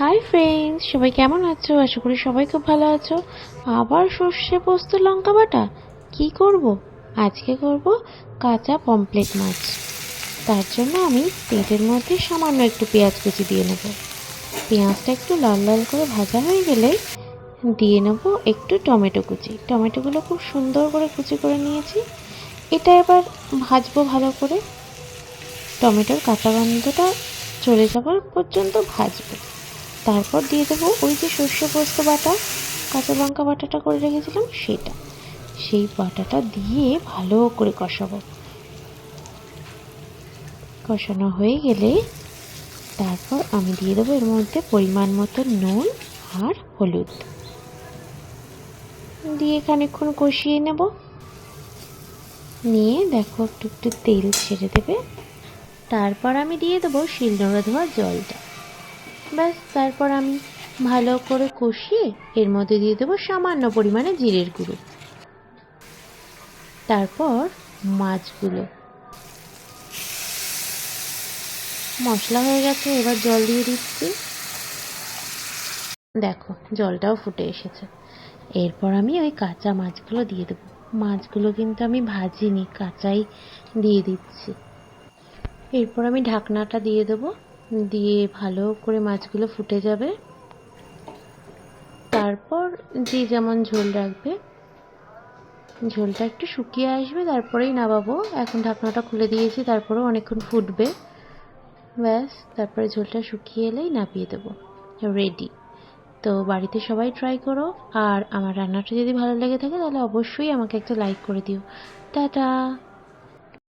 Hi friends সবাই কেমন আছো? আশা করি সবাই খুব ভালো আছো। আবার সর্ষে পোস্ত লঙ্কা বাটা? কি করব? আজকে করব কাঁচা পমপ্লেট মাছ। তার জন্য আমি তেলের মধ্যে সামান্য একটু পেঁয়াজ কুচি দিয়ে নেব। পেঁয়াজটা একটু লাল লাল করে ভাজা হয়ে গেলে দিয়ে নেব একটু টমেটো কুচি। টমেটোগুলো খুব সুন্দর করে কুচি করে নিয়েছি। এটা এবার ভাজবো ভালো করে। টমেটোর কাঁচা গন্ধটা চলে যাওয়ার পর্যন্ত ভাজবো। তারপর দিয়ে দেবো ওই যে সর্ষে পোস্ত বাটা, কাঁচা লঙ্কা বাটাটা করে রেখেছিলাম, সেটা। সেই বাটাটা দিয়ে ভালো করে কষাবো। কষানো হয়ে গেলে তারপর আমি দিয়ে দেবো এর মধ্যে পরিমাণ মতো নুন আর হলুদ। দিয়ে খানিকক্ষণ কষিয়ে নেব। নিয়ে দেখো একটু একটু তেল ছেড়ে দেবে। তারপর আমি দিয়ে দেবো শিলনোড়া ধোয়া জলটা। ব্যাস, তারপর আমি ভালো করে কষিয়ে এর মধ্যে দিয়ে দেবো সামান্য পরিমাণে জিরের গুঁড়ো। তারপর মাছগুলো। মশলা হয়ে গেছে, এবার জল দিয়ে দিচ্ছি। দেখো, জলটাও ফুটে এসেছে। এরপর আমি ওই কাঁচা মাছগুলো দিয়ে দেবো। মাছগুলো কিন্তু আমি ভাজিনি, কাঁচাই দিয়ে দিচ্ছি। এরপর আমি ঢাকনাটা দিয়ে দেবো। দিয়ে ভালো করে মাছগুলো ফুটে যাবে। তারপর যে যেমন ঝোল রাখবে, ঝোলটা একটু শুকিয়ে আসবে, তারপরেই নামাবো। এখন ঢাকনাটা খুলে দিয়েছি, তারপরেও অনেকক্ষণ ফুটবে। ব্যাস, তারপরে ঝোলটা শুকিয়ে এলেই নামিয়ে দেবো। রেডি। তো বাড়িতে সবাই ট্রাই করো। আর আমার রান্নাটা যদি ভালো লেগে থাকে, তাহলে অবশ্যই আমাকে একটা লাইক করে দিও। টাটা!